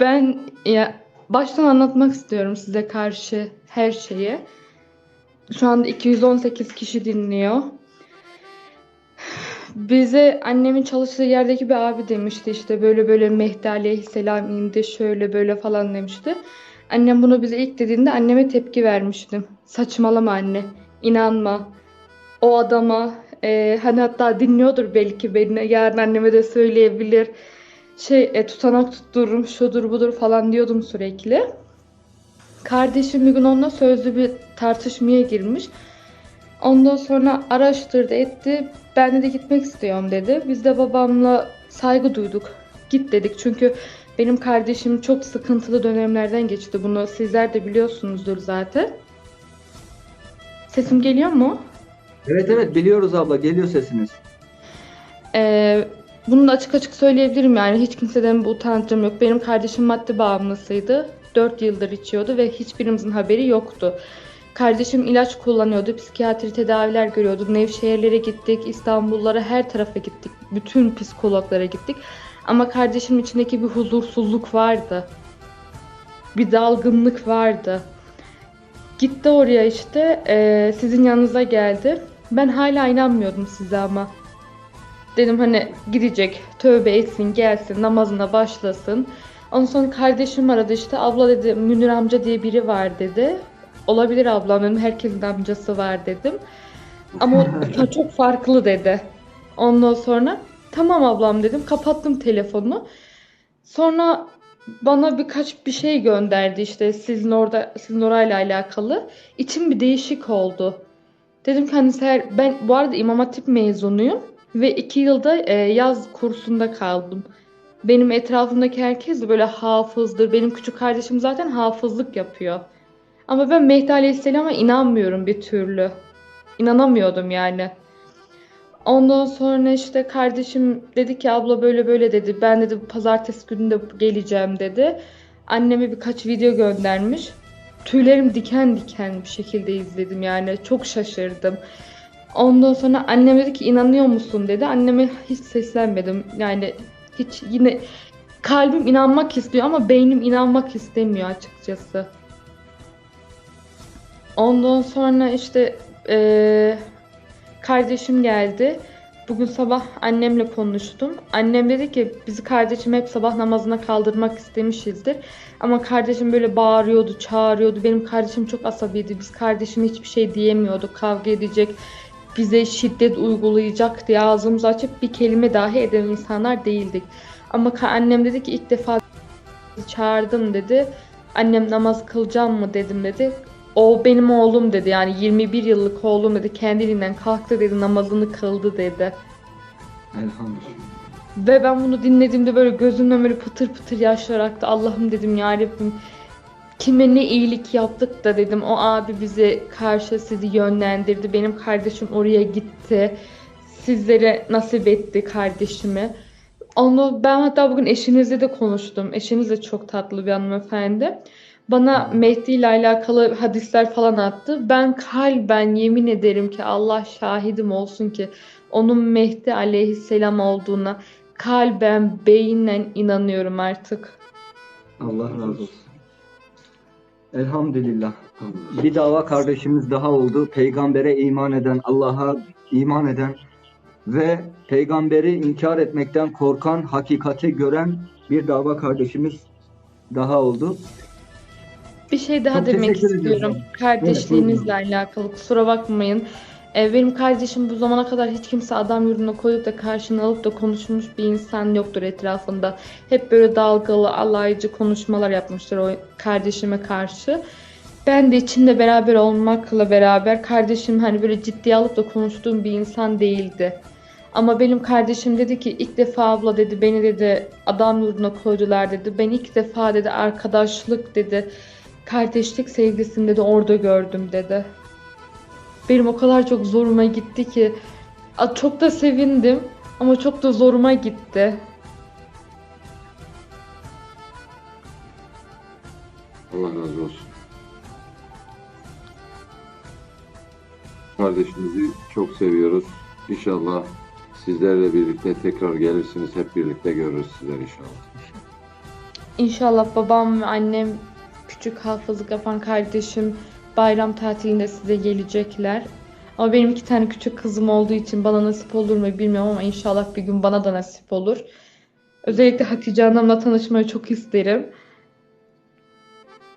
Ben ya baştan anlatmak istiyorum size karşı her şeyi. Şu anda 218 kişi dinliyor. Bize annemin çalıştığı yerdeki bir abi demişti işte böyle böyle Mehdi Aleyhisselam indi şöyle böyle falan demişti. Annem bunu bize ilk dediğinde anneme tepki vermiştim. Saçmalama anne, inanma. O adama e, hani hatta dinliyordur belki beni yarın anneme de söyleyebilir. Şey e, tutanak tuttururum şudur budur falan diyordum sürekli. Kardeşim bir gün onunla sözlü bir tartışmaya girmiş. Ondan sonra araştırdı etti. Ben de gitmek istiyorum dedi. Biz de babamla saygı duyduk. Git dedik çünkü benim kardeşim çok sıkıntılı dönemlerden geçti. Bunu sizler de biliyorsunuzdur zaten. Sesim geliyor mu? Evet evet biliyoruz abla geliyor sesiniz. Ee, bunu da açık açık söyleyebilirim yani hiç kimseden bu utancım yok. Benim kardeşim madde bağımlısıydı. 4 yıldır içiyordu ve hiçbirimizin haberi yoktu. Kardeşim ilaç kullanıyordu, psikiyatri tedaviler görüyordu. Nevşehirlere gittik, İstanbullara her tarafa gittik. Bütün psikologlara gittik. Ama kardeşimin içindeki bir huzursuzluk vardı. Bir dalgınlık vardı. Gitti oraya işte, sizin yanınıza geldi. Ben hala inanmıyordum size ama. Dedim hani gidecek, tövbe etsin, gelsin, namazına başlasın. Ondan sonra kardeşim aradı işte, abla dedi Münir amca diye biri var dedi. Olabilir ablam dedim, herkesin amcası var dedim. Ama o çok farklı dedi. Ondan sonra tamam ablam dedim, kapattım telefonu. Sonra bana birkaç bir şey gönderdi işte sizin orada sizin orayla alakalı. İçim bir değişik oldu. Dedim ki hani ben bu arada İmam Hatip mezunuyum ve iki yılda e, yaz kursunda kaldım. Benim etrafımdaki herkes de böyle hafızdır. Benim küçük kardeşim zaten hafızlık yapıyor. Ama ben Mehdi Aleyhisselam'a inanmıyorum bir türlü. İnanamıyordum yani. Ondan sonra işte kardeşim dedi ki abla böyle böyle dedi. Ben dedi pazartesi günü de geleceğim dedi. Anneme birkaç video göndermiş. Tüylerim diken diken bir şekilde izledim yani. Çok şaşırdım. Ondan sonra annem dedi ki inanıyor musun dedi. Anneme hiç seslenmedim. Yani hiç yine kalbim inanmak istiyor ama beynim inanmak istemiyor açıkçası. Ondan sonra işte eee, kardeşim geldi. Bugün sabah annemle konuştum. Annem dedi ki bizi kardeşim hep sabah namazına kaldırmak istemişizdir. Ama kardeşim böyle bağırıyordu, çağırıyordu. Benim kardeşim çok asabiydi. Biz kardeşime hiçbir şey diyemiyorduk. Kavga edecek, bize şiddet uygulayacak diye ağzımızı açıp bir kelime dahi eden insanlar değildik. Ama annem dedi ki ilk defa çağırdım dedi. Annem namaz kılacağım mı dedim dedi. O benim oğlum dedi yani 21 yıllık oğlum dedi kendiliğinden kalktı dedi namazını kıldı dedi. Elhamdülillah. Ve ben bunu dinlediğimde böyle gözümden böyle pıtır pıtır yaşlar aktı. Allah'ım dedim ya Rabbim kime ne iyilik yaptık da dedim. O abi bizi karşı sizi yönlendirdi. Benim kardeşim oraya gitti. Sizlere nasip etti kardeşimi. Onu ben hatta bugün eşinizle de konuştum. Eşiniz de çok tatlı bir hanımefendi. Bana Mehdi ile alakalı hadisler falan attı. Ben kalben yemin ederim ki Allah şahidim olsun ki onun Mehdi aleyhisselam olduğuna kalben, beyinle inanıyorum artık. Allah razı olsun. Elhamdülillah. Bir dava kardeşimiz daha oldu. Peygambere iman eden, Allah'a iman eden ve peygamberi inkar etmekten korkan, hakikati gören bir dava kardeşimiz daha oldu. Bir şey daha Çok demek istiyorum. Kardeşliğinizle alakalı. Kusura bakmayın. Ee, benim kardeşim bu zamana kadar hiç kimse adam yurduna koyup da karşına alıp da konuşmuş bir insan yoktur etrafında. Hep böyle dalgalı, alaycı konuşmalar yapmıştır o kardeşime karşı. Ben de içinde beraber olmakla beraber kardeşim hani böyle ciddiye alıp da konuştuğum bir insan değildi. Ama benim kardeşim dedi ki ilk defa abla dedi beni dedi adam yurduna koydular dedi. Ben ilk defa dedi arkadaşlık dedi kardeşlik sevgisini dedi orada gördüm dedi. Benim o kadar çok zoruma gitti ki çok da sevindim ama çok da zoruma gitti. Allah razı olsun. Kardeşimizi çok seviyoruz. İnşallah sizlerle birlikte tekrar gelirsiniz. Hep birlikte görürüz sizleri inşallah. İnşallah babam ve annem, küçük hafızlık yapan kardeşim bayram tatilinde size gelecekler. Ama benim iki tane küçük kızım olduğu için bana nasip olur mu bilmiyorum ama inşallah bir gün bana da nasip olur. Özellikle Hatice Hanım'la tanışmayı çok isterim.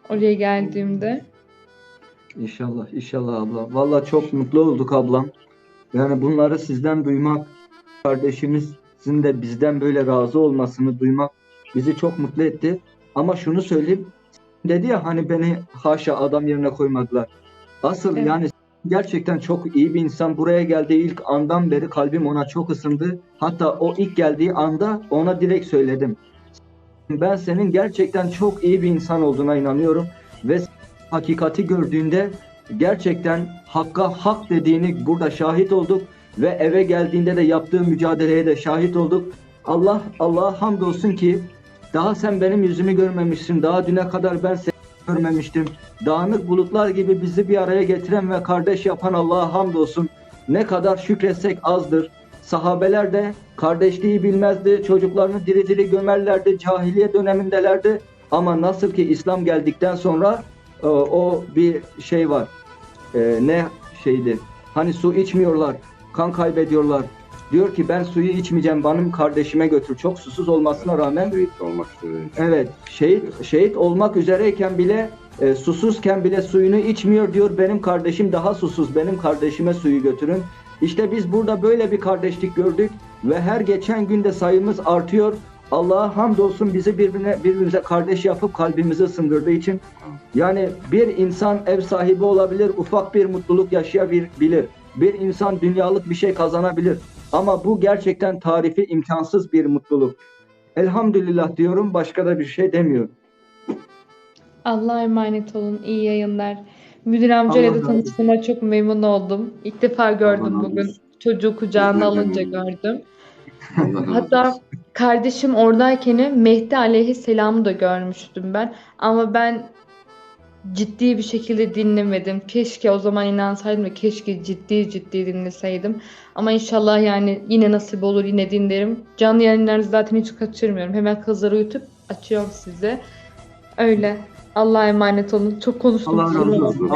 Oraya geldiğimde. İnşallah, inşallah abla. Vallahi çok mutlu olduk ablam. Yani bunları sizden duymak, kardeşimizin de bizden böyle razı olmasını duymak bizi çok mutlu etti. Ama şunu söyleyeyim, dedi ya hani beni haşa adam yerine koymadılar. Asıl Evet. yani gerçekten çok iyi bir insan. Buraya geldiği ilk andan beri kalbim ona çok ısındı. Hatta o ilk geldiği anda ona direkt söyledim. Ben senin gerçekten çok iyi bir insan olduğuna inanıyorum ve hakikati gördüğünde gerçekten hakka hak dediğini burada şahit olduk ve eve geldiğinde de yaptığı mücadeleye de şahit olduk. Allah Allah'a hamdolsun ki daha sen benim yüzümü görmemişsin. Daha düne kadar ben seni görmemiştim. Dağınık bulutlar gibi bizi bir araya getiren ve kardeş yapan Allah'a hamdolsun. Ne kadar şükretsek azdır. Sahabeler de kardeşliği bilmezdi. Çocuklarını diri diri gömerlerdi. Cahiliye dönemindelerdi. Ama nasıl ki İslam geldikten sonra e, o bir şey var. E, ne şeydi? Hani su içmiyorlar, kan kaybediyorlar. Diyor ki ben suyu içmeyeceğim, benim kardeşime götür. Çok susuz olmasına rağmen Şehit olmak üzere. evet şehit şehit olmak üzereyken bile e, susuzken bile suyunu içmiyor diyor. Benim kardeşim daha susuz. Benim kardeşime suyu götürün. İşte biz burada böyle bir kardeşlik gördük ve her geçen günde sayımız artıyor. Allah'a hamdolsun bizi birbirine birbirimize kardeş yapıp kalbimizi ısındırdığı için. Yani bir insan ev sahibi olabilir, ufak bir mutluluk yaşayabilir. Bir insan dünyalık bir şey kazanabilir. Ama bu gerçekten tarifi imkansız bir mutluluk. Elhamdülillah diyorum, başka da bir şey demiyorum. Allah'a emanet olun. İyi yayınlar. Müdür amcayla da tanıştığıma çok memnun oldum. İlk defa gördüm Allah bugün. olsun. Çocuğu kucağına alınca gördüm. Hatta kardeşim oradayken Mehdi aleyhisselam'ı da görmüştüm ben. Ama ben ciddi bir şekilde dinlemedim. Keşke o zaman inansaydım ve keşke ciddi ciddi dinleseydim. Ama inşallah yani yine nasip olur yine dinlerim. Canlı yayınları zaten hiç kaçırmıyorum. Hemen kızları uyutup açıyorum size. Öyle. Allah'a emanet olun. Çok konuştum. Allah razı olsun.